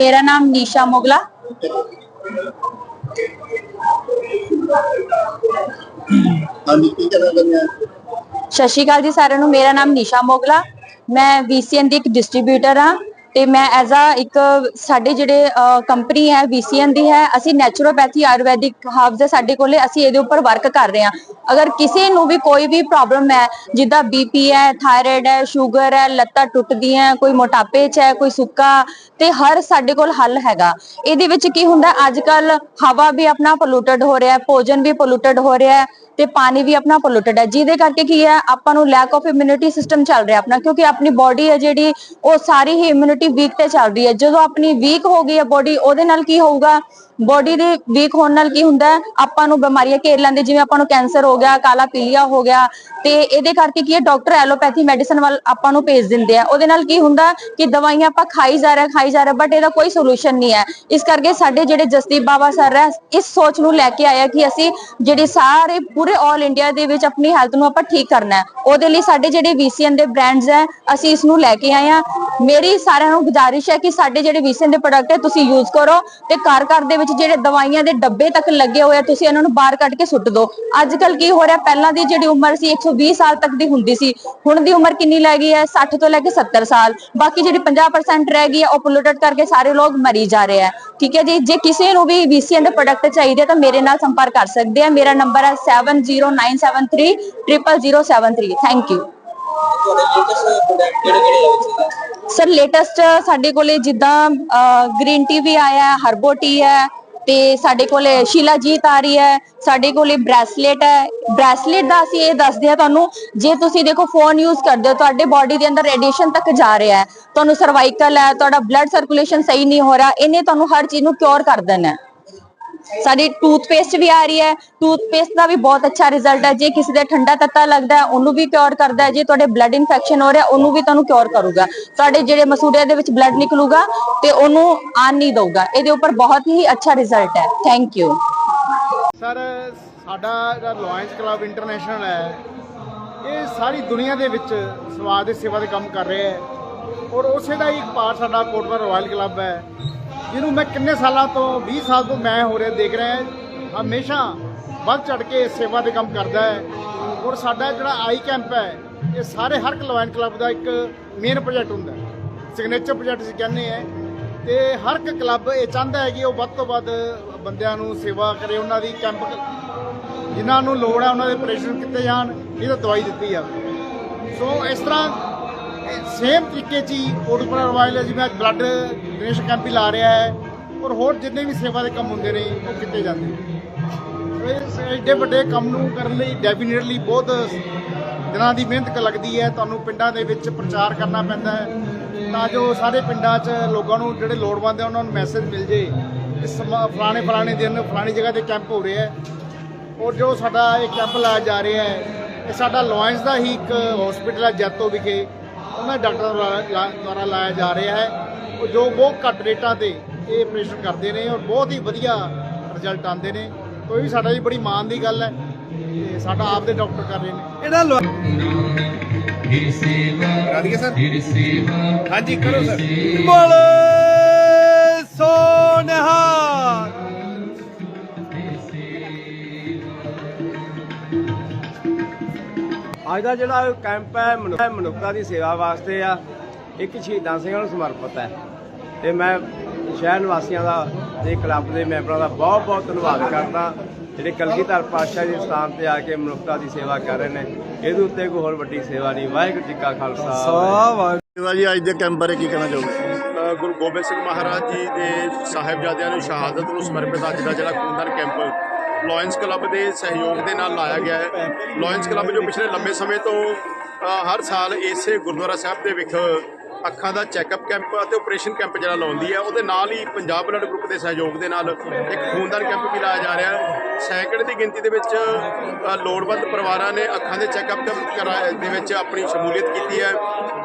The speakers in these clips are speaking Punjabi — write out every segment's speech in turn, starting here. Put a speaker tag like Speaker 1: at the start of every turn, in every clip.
Speaker 1: ਮੇਰਾ ਨਾਮ ਨੀਸ਼ਾ ਮੁਗਲਾ।
Speaker 2: ਹਾਂਜੀ ਕੀ ਕਹਿਣਾ ਚਾਹੁੰਦੇ ਆ
Speaker 1: ਸਤਿ ਸ਼੍ਰੀ ਅਕਾਲ ਜੀ ਸਾਰਿਆਂ ਨੂੰ। ਮੇਰਾ ਨਾਮ ਨੀਸ਼ਾ ਮੋਗਲਾ। ਮੈਂ VCN ਦੀ ਇੱਕ ਡਿਸਟ੍ਰੀਬਿਊਟਰ ਹਾਂ। ਤੇ ਮੈਂ ਐਜ਼ ਆ ਇੱਕ ਸਾਡੇ ਜਿਹੜੇ ਕੰਪਨੀ ਹੈ VCN ਦੀ ਹੈ, ਅਸੀਂ ਨੈਚੁਰੋਪੈਥੀ ਆਯੁਰਵੈਦਿਕ ਹਰਬਸ ਹੈ ਸਾਡੇ ਕੋਲੇ, ਅਸੀਂ ਇਹਦੇ ਉੱਪਰ ਵਰਕ ਕਰ ਰਹੇ ਹਾਂ। ਅਗਰ ਕਿਸੇ ਨੂੰ ਵੀ ਕੋਈ ਵੀ ਪ੍ਰੋਬਲਮ ਹੈ, ਜਿੱਦਾਂ ਬੀਪੀ ਹੈ ਥਾਇਰਾਇਡ ਹੈ ਸ਼ੂਗਰ ਹੈ, ਲੱਤਾਂ ਟੁੱਟਦੀਆਂ ਕੋਈ ਮੋਟਾਪੇ 'ਚ ਹੈ, ਕੋਈ ਸੁੱਕਾ, ਤੇ ਹਰ ਸਾਡੇ ਕੋਲ ਹੱਲ ਹੈਗਾ। ਇਹਦੇ ਵਿੱਚ ਕੀ ਹੁੰਦਾ, ਅੱਜ ਕੱਲ ਹਵਾ ਵੀ ਆਪਣਾ ਪੋਲੂਟਡ ਹੋ ਰਿਹਾ ਹੈ, ਭੋਜਨ ਵੀ ਪੋਲੂਟਡ ਹੋ ਰਿਹਾ ਹੈ ਤੇ ਪਾਣੀ ਵੀ ਆਪਣਾ ਪੋਲੂਟਡ ਹੈ। ਜਿਹਦੇ ਕਰਕੇ ਕੀ ਹੈ, ਆਪਾਂ ਨੂੰ ਲੈਕ ਆਫ ਇਮਿਊਨਿਟੀ ਸਿਸਟਮ ਚੱਲ ਰਿਹਾ ਆਪਣਾ, ਕਿਉਂਕਿ ਆਪਣੀ ਬਾਡੀ ਹੈ ਜਿਹੜੀ, ਉਹ ਸਾਰੀ ਹੀ ਇਮਿਊਨਿਟੀ ਵੀਕ ਤੇ ਚੱਲ ਰਹੀ ਹੈ। ਜਦੋਂ ਆਪਣੀ ਵੀਕ ਹੋ ਗਈ ਹੈ ਬਾਡੀ ਉਹਦੇ ਨਾਲ ਕੀ ਹੋਊਗਾ? ਬੋਡੀ ਦੇ ਵੀਕ ਹੋਣ ਨਾਲ ਕੀ ਹੁੰਦਾ ਆਪਾਂ ਨੂੰ ਬਿਮਾਰੀਆਂ ਘੇਰ ਲੈਂਦੇ, ਜਿਵੇਂ ਆਪਾਂ ਨੂੰ ਕੈਂਸਰ ਹੋ ਗਿਆ, ਕਾਲਾ ਪੀਲੀਆ ਹੋ ਗਿਆ, ਤੇ ਇਹਦੇ ਕਰਕੇ ਕੀ ਹੈ? ਡਾਕਟਰ ਐਲੋਪੈਥੀ ਮੈਡੀਸਨ ਵੱਲ ਆਪਾਂ ਨੂੰ ਭੇਜ ਦਿੰਦੇ ਆ। ਉਹਦੇ ਨਾਲ ਕੀ ਹੁੰਦਾ ਕਿ ਦਵਾਈਆਂ ਆਪਾਂ ਖਾਈ ਜਾ ਰਹੇ, ਖਾਈ ਜਾ ਰਹੇ ਬਟ ਇਹਦਾ ਕੋਈ ਸੋਲੂਸ਼ਨ ਨਹੀਂ ਹੈ। ਇਸ ਕਰਕੇ ਸਾਡੇ ਜਿਹੜੇ ਜਸਦੀਪ ਬਾਬਾ ਸਰ ਹੈ, ਇਸ ਸੋਚ ਨੂੰ ਲੈ ਕੇ ਆਇਆ ਕਿ ਅਸੀਂ ਜਿਹੜੇ ਸਾਰੇ ਪੂਰੇ 올 ਇੰਡੀਆ ਦੇ ਵਿੱਚ ਆਪਣੀ ਹੈਲਥ ਨੂੰ ਆਪਾਂ ਠੀਕ ਕਰਨਾ ਹੈ। ਉਹਦੇ ਲਈ ਸਾਡੇ ਜਿਹੜੇ VCN ਦੇ ਬ੍ਰਾਂਡਸ ਹੈ, ਅਸੀਂ ਇਸ ਨੂੰ ਲੈ ਕੇ ਆਏ ਆ ਮੇਰੀ ਸਾਰਿਆਂ ਨੂੰ ਗੁਜ਼ਾਰਿਸ਼ ਹੈ ਕਿ ਸਾਡੇ ਜਿਹੜੇ VCN ਦੇ ਪ੍ਰੋਡਕਟ ਹੈ, ਤੁਸੀਂ ਯੂਜ਼ ਕਰੋ ਤੇ ਘਰ ਘਰ ਦੇ ਵਿੱਚ ਜਿਹੜੇ ਦਵਾਈਆਂ ਦੇ ਡੱਬੇ ਤੱਕ ਲੱਗੇ ਹੋਏ ਆ ਤੁਸੀਂ ਇਹਨਾਂ ਨੂੰ ਬਾਹਰ ਕੱਢ ਕੇ ਸੁੱਟ ਦਿਓ। ਅੱਜ ਕੱਲ ਕੀ ਹੋ ਰਿਹਾ ਪਹਿਲਾਂ ਦੀ ਜਿਹੜੀ ਉਮਰ ਸੀ 120 ਸਾਲ ਤੱਕ ਦੀ ਹੁੰਦੀ ਸੀ। ਹੁਣ ਦੀ ਉਮਰ ਕਿੰਨੀ ਲੈ ਗਈ ਹੈ? 60 ਤੋਂ ਲੈ ਕੇ 70 ਸਾਲ। ਬਾਕੀ ਜਿਹੜੀ 50% ਰਹਿ ਗਈ ਹੈ ਉਹ ਪੋਲੂਟਡ ਕਰਕੇ ਸਾਰੇ ਲੋਕ ਮਰੀ ਜਾ ਰਹੇ ਆ। ਠੀਕ ਹੈ ਜੀ? ਜੇ ਕਿਸੇ ਨੂੰ ਵੀ VCN ਦੇ ਪ੍ਰੋਡਕਟ ਚਾਹੀਦੇ ਤਾਂ ਮੇਰੇ ਨਾਲ ਸੰਪਰਕ ਕਰ ਸਕਦੇ ਆ। ਮੇਰਾ ਨੰਬਰ ਹੈ 7097300073 ਥੈਂਕ ਯੂ
Speaker 3: ਵਿੱਚ?
Speaker 1: ਸਰ ਲੇਟੈਸਟ ਸਾਡੇ ਕੋਲੇ ਜਿੱਦਾਂ ਗ੍ਰੀਨ ਟੀ ਵੀ ਆਇਆ ਹਰਬੋ ਟੀ ਹੈ ਤੇ ਸਾਡੇ ਕੋਲੇ ਸ਼ੀਲਾਜੀਤ ਆ ਰਹੀ ਹੈ, ਸਾਡੇ ਕੋਲੇ ਬ੍ਰੈਸਲੇਟ ਹੈ। ਬ੍ਰੈਸਲੇਟ ਦਾ ਅਸੀਂ ਇਹ ਦੱਸਦੇ ਆ ਤੁਹਾਨੂੰ, ਜੇ ਤੁਸੀਂ ਦੇਖੋ ਫੋਨ ਯੂਜ਼ ਕਰਦੇ ਹੋ, ਤੁਹਾਡੇ ਬਾਡੀ ਦੇ ਅੰਦਰ ਰੇਡੀਏਸ਼ਨ ਤੱਕ ਜਾ ਰਿਹਾ ਹੈ। ਤੁਹਾਨੂੰ ਸਰਵਾਈਕਲ ਹੈ, ਤੁਹਾਡਾ ਬਲੱਡ ਸਰਕੂਲੇਸ਼ਨ ਸਹੀ ਨਹੀਂ ਹੋ ਰਿਹਾ, ਇਹਨੇ ਤੁਹਾਨੂੰ ਹਰ ਚੀਜ਼ ਨੂੰ ਕਿਉਰ ਕਰ ਦੇਣਾ ਹੈ। ਸਾਡੀ ਟੂਥਪੇਸਟ ਵੀ ਆ ਰਹੀ ਹੈ। ਟੂਥਪੇਸਟ ਦਾ ਵੀ ਬਹੁਤ ਅੱਛਾ ਰਿਜ਼ਲਟ ਹੈ। ਜੇ ਕਿਸੇ ਦੇ ਠੰਡਾ ਤੱਤਾ ਲੱਗਦਾ ਹੈ, ਉਹਨੂੰ ਵੀ ਕਿਉਰ ਕਰਦਾ ਹੈ। ਜੇ ਤੁਹਾਡੇ ਬਲੱਡ ਇਨਫੈਕਸ਼ਨ ਹੋ ਰਿਹਾ, ਉਹਨੂੰ ਵੀ ਤੁਹਾਨੂੰ ਕਿਉਰ ਕਰੂਗਾ। ਤੁਹਾਡੇ ਜਿਹੜੇ ਮਸੂੜਿਆਂ ਦੇ ਵਿੱਚ ਬਲੱਡ ਨਿਕਲੂਗਾ ਤੇ ਉਹਨੂੰ ਆਨ ਨਹੀਂ ਦਊਗਾ। ਇਹਦੇ ਉੱਪਰ ਬਹੁਤ ਹੀ ਅੱਛਾ ਰਿਜ਼ਲਟ ਹੈ। ਥੈਂਕ ਯੂ
Speaker 4: ਸਰ ਸਾਡਾ ਜਿਹੜਾ ਲਾਇੰਸ ਕਲੱਬ ਇੰਟਰਨੈਸ਼ਨਲ ਹੈ, ਇਹ ਸਾਰੀ ਦੁਨੀਆ ਦੇ ਵਿੱਚ ਸਮਾਜ ਦੀ ਸੇਵਾ ਦੇ ਕੰਮ ਕਰ ਰਿਹਾ ਹੈ। ਔਰ ਉਸੇ ਦਾ ਇੱਕ ਪਾਰਟ ਸਾਡਾ ਕੋਟਵਾ ਰਾਇਲ ਕਲੱਬ ਹੈ। ਜਿਹਨੂੰ ਮੈਂ ਕਿੰਨੇ ਸਾਲਾਂ ਤੋਂ 20 ਸਾਲ ਤੋਂ ਮੈਂ ਹੋ ਰਿਹਾ, ਦੇਖ ਰਿਹਾ ਹਮੇਸ਼ਾ ਵੱਧ ਚੜ ਕੇ ਸੇਵਾ ਦੇ ਕੰਮ ਕਰਦਾ ਹੈ। ਔਰ ਸਾਡਾ ਜਿਹੜਾ ਆਈ ਕੈਂਪ ਹੈ, ਇਹ ਸਾਰੇ ਹਰ ਇੱਕ ਲਾਇਨ ਕਲੱਬ ਦਾ ਇੱਕ ਮੇਨ ਪ੍ਰੋਜੈਕਟ ਹੁੰਦਾ ਸਿਗਨੇਚਰ ਪ੍ਰੋਜੈਕਟ ਅਸੀਂ ਕਹਿੰਦੇ ਆ ਤੇ ਹਰ ਇੱਕ ਕਲੱਬ ਇਹ ਚਾਹੁੰਦਾ ਹੈ ਕਿ ਉਹ ਵੱਧ ਤੋਂ ਵੱਧ ਬੰਦਿਆਂ ਨੂੰ ਸੇਵਾ ਕਰੇ, ਉਹਨਾਂ ਦੀ ਕੈਂਪ ਜਿਨ੍ਹਾਂ ਨੂੰ ਲੋੜ ਹੈ, ਉਹਨਾਂ ਦੇ ਆਪਰੇਸ਼ਨ ਕੀਤੇ ਜਾਣ ਇਹਦਾ ਦਵਾਈ ਦਿੱਤੀ ਜਾਵੇ। ਸੋ ਇਸ ਤਰ੍ਹਾਂ ਸੇਮ ਤਰੀਕੇ 'ਚ ਹੀ ਕੋਟਪੁਰਾ ਰਵਾਇਲ ਜਿਵੇਂ ਅੱਜ ਬਲੱਡ ਡੋਨੇਸ਼ਨ ਕੈਂਪ ਵੀ ਲਾ ਰਿਹਾ ਹੈ ਔਰ ਹੋਰ ਜਿੰਨੇ ਵੀ ਸੇਵਾ ਦੇ ਕੰਮ ਹੁੰਦੇ ਨੇ ਉਹ ਕੀਤੇ ਜਾਂਦੇ ਨੇ। ਇਸ ਐਡੇ ਵੱਡੇ ਕੰਮ ਨੂੰ ਕਰਨ ਲਈ ਡੈਫੀਨੇਟਲੀ ਬਹੁਤ ਦਿਨਾਂ ਦੀ ਮਿਹਨਤ ਲੱਗਦੀ ਹੈ। ਤੁਹਾਨੂੰ ਪਿੰਡਾਂ ਦੇ ਵਿੱਚ ਪ੍ਰਚਾਰ ਕਰਨਾ ਪੈਂਦਾ ਹੈ। ਤਾਂ ਜੋ ਸਾਰੇ ਪਿੰਡਾਂ 'ਚ ਲੋਕਾਂ ਨੂੰ ਜਿਹੜੇ ਲੋੜਵੰਦ ਹੈ, ਉਹਨਾਂ ਨੂੰ ਮੈਸੇਜ ਮਿਲ ਜੇ ਕਿ ਫਲਾਣੇ ਫਲਾਣੇ ਦਿਨ ਫਲਾਣੀ ਜਗ੍ਹਾ ਤੇ ਕੈਂਪ ਹੋ ਰਿਹਾ ਹੈ। ਔਰ ਜੋ ਸਾਡਾ ਇਹ ਕੈਂਪ ਲਾਇਆ ਜਾ ਰਿਹਾ ਹੈ, ਇਹ ਸਾਡਾ ਲੋਇੰਸ ਦਾ ਹੀ ਇੱਕ ਹਸਪੀਟਲ ਹੈ ਜੈਤੋ ਵਿਖੇ। ਉਹਨਾਂ ਡਾਕਟਰਾਂ ਦੁਆਰਾ ਲਾਇਆ ਜਾ ਰਿਹਾ ਹੈ। ਜੋ ਬਹੁਤ ਘੱਟ ਰੇਟਾਂ ਤੇ ਇਹ ਆਪਰੇਸ਼ਨ ਕਰਦੇ ਨੇ ਔਰ ਬਹੁਤ ਹੀ ਵਧੀਆ ਰਿਜ਼ਲਟ ਆਉਂਦੇ ਨੇ। ਤੋਂ ਇਹ ਵੀ ਸਾਡਾ ਜੀ ਬੜੀ ਮਾਣ ਦੀ ਗੱਲ ਹੈ। ਤੇ ਸਾਡਾ ਆਪ ਦੇ ਡਾਕਟਰ ਕਰ ਰਹੇ ਨੇ।
Speaker 3: ਇਹਦਾ
Speaker 4: ਕਰਾ ਸਰ? ਹਾਂਜੀ, ਕਰੋ ਸਰ।
Speaker 3: ਬੋਲੇ ਸੋਨਹਾ ਅੱਜ ਦਾ ਜਿਹੜਾ ਕੈਂਪ ਹੈ ਮਨੁੱਖਤਾ ਦੀ ਸੇਵਾ ਵਾਸਤੇ ਆ। ਇੱਕ ਸ਼ਹੀਦਾਂ ਸਿੰਘਾਂ ਨੂੰ ਸਮਰਪਿਤ ਹੈ। ਤੇ ਮੈਂ ਸ਼ਹਿਰ ਨਿਵਾਸੀਆਂ ਦਾ ਤੇ ਕਲੱਬ ਦੇ ਮੈਂਬਰਾਂ ਦਾ ਬਹੁਤ ਬਹੁਤ ਧੰਨਵਾਦ ਕਰਦਾ। ਜਿਹੜੇ ਕਲਗੀਧਰ ਪਾਤਸ਼ਾਹ ਦੇ ਸਥਾਨ ਤੇ ਆ ਕੇ ਮਨੁੱਖਤਾ ਦੀ ਸੇਵਾ ਕਰ ਰਹੇ ਨੇ। ਇਹਦੇ ਉੱਤੇ ਕੋਈ ਹੋਰ ਵੱਡੀ ਸੇਵਾ ਨਹੀਂ। ਵਾਹਿਗੁਰੂ ਜੀ ਕਾ ਖਾਲਸਾ
Speaker 2: ਸੇਵਾ ਜੀ ਅੱਜ ਦੇ ਕੈਂਪ ਬਾਰੇ ਕੀ ਕਹਿਣਾ ਚਾਹੋਗੇ?
Speaker 5: ਗੁਰੂ ਗੋਬਿੰਦ ਸਿੰਘ ਮਹਾਰਾਜ ਜੀ ਦੇ ਸਾਹਿਬਜ਼ਾਦਿਆਂ ਨੂੰ ਸ਼ਹਾਦਤ ਨੂੰ ਸਮਰਪਿਤ ਅੱਜ ਦਾ ਜਿਹੜਾ ਖੂਨਦਾਨ ਕੈਂਪ ਲਾਇਨਸ ਕਲੱਬ ਦੇ ਸਹਿਯੋਗ ਦੇ ਨਾਲ ਲਾਇਆ ਗਿਆ ਹੈ। ਲਾਇਨਸ ਕਲੱਬ ਜੋ ਪਿਛਲੇ ਲੰਬੇ ਸਮੇਂ ਤੋਂ ਹਰ ਸਾਲ ਇਸੇ ਗੁਰਦੁਆਰਾ ਸਾਹਿਬ ਦੇ ਵਿਖ ਅੱਖਾਂ ਦਾ ਚੈੱਕਅਪ ਕੈਂਪ ਅਤੇ ਆਪਰੇਸ਼ਨ ਕੈਂਪ ਜਿਹੜਾ ਲਾਉਂਦੀ ਹੈ, ਉਹਦੇ ਨਾਲ ਹੀ ਪੰਜਾਬ ਬਲੱਡ ਗਰੁੱਪ ਦੇ ਸਹਿਯੋਗ ਦੇ ਨਾਲ ਇੱਕ ਖੂਨਦਾਨ ਕੈਂਪ ਵੀ ਲਾਇਆ ਜਾ ਰਿਹਾ ਹੈ। ਸੈਂਕੜੇ ਦੀ ਗਿਣਤੀ ਦੇ ਵਿੱਚ ਲੋੜਵੰਦ ਪਰਿਵਾਰਾਂ ਨੇ ਅੱਖਾਂ ਦੇ ਚੈੱਕਅਪ ਦੇ ਵਿੱਚ ਆਪਣੀ ਸ਼ਮੂਲੀਅਤ ਕੀਤੀ ਹੈ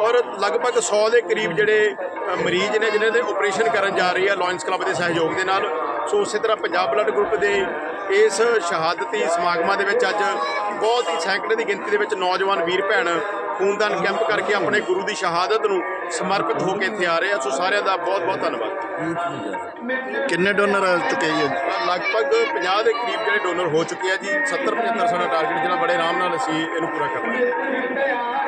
Speaker 5: ਔਰ ਲਗਭਗ 100 ਦੇ ਕਰੀਬ ਜਿਹੜੇ ਮਰੀਜ਼ ਨੇ, ਜਿਨ੍ਹਾਂ ਦੇ ਆਪਰੇਸ਼ਨ ਕਰਨ ਜਾ ਰਹੀ ਹੈ ਲਾਇਨਸ ਕਲੱਬ ਦੇ ਸਹਿਯੋਗ ਦੇ ਨਾਲ। ਸੋ ਉਸੇ ਤਰ੍ਹਾਂ ਪੰਜਾਬ ਬਲੱਡ ਗਰੁੱਪ ਦੇ ਇਸ ਸ਼ਹਾਦਤੀ ਸਮਾਗਮਾਂ ਦੇ ਵਿੱਚ ਅੱਜ ਬਹੁਤ ਹੀ ਸੈਂਕੜੇ ਦੀ ਗਿਣਤੀ ਦੇ ਵਿੱਚ ਨੌਜਵਾਨ ਵੀਰ ਭੈਣ ਖੂਨਦਾਨ ਕੈਂਪ ਕਰਕੇ ਆਪਣੇ ਗੁਰੂ ਦੀ ਸ਼ਹਾਦਤ ਨੂੰ ਸਮਰਪਿਤ ਹੋ ਕੇ ਇੱਥੇ ਆ ਰਹੇ ਆ। ਸੋ ਸਾਰਿਆਂ ਦਾ ਬਹੁਤ ਬਹੁਤ ਧੰਨਵਾਦ।
Speaker 2: ਕਿੰਨੇ ਡੋਨਰ ਆ ਚੁੱਕੇ ਜੀ?
Speaker 5: ਲਗਭਗ 50 ਦੇ ਕਰੀਬ ਜਿਹੜੇ ਡੋਨਰ ਹੋ ਚੁੱਕੇ ਆ ਜੀ 70 75 ਸਾਡਾ ਟਾਰਗੇਟ ਜਿਹੜਾ ਬੜੇ ਆਰਾਮ ਨਾਲ ਅਸੀਂ ਇਹਨੂੰ ਪੂਰਾ ਕਰਨਾ ਹੈ।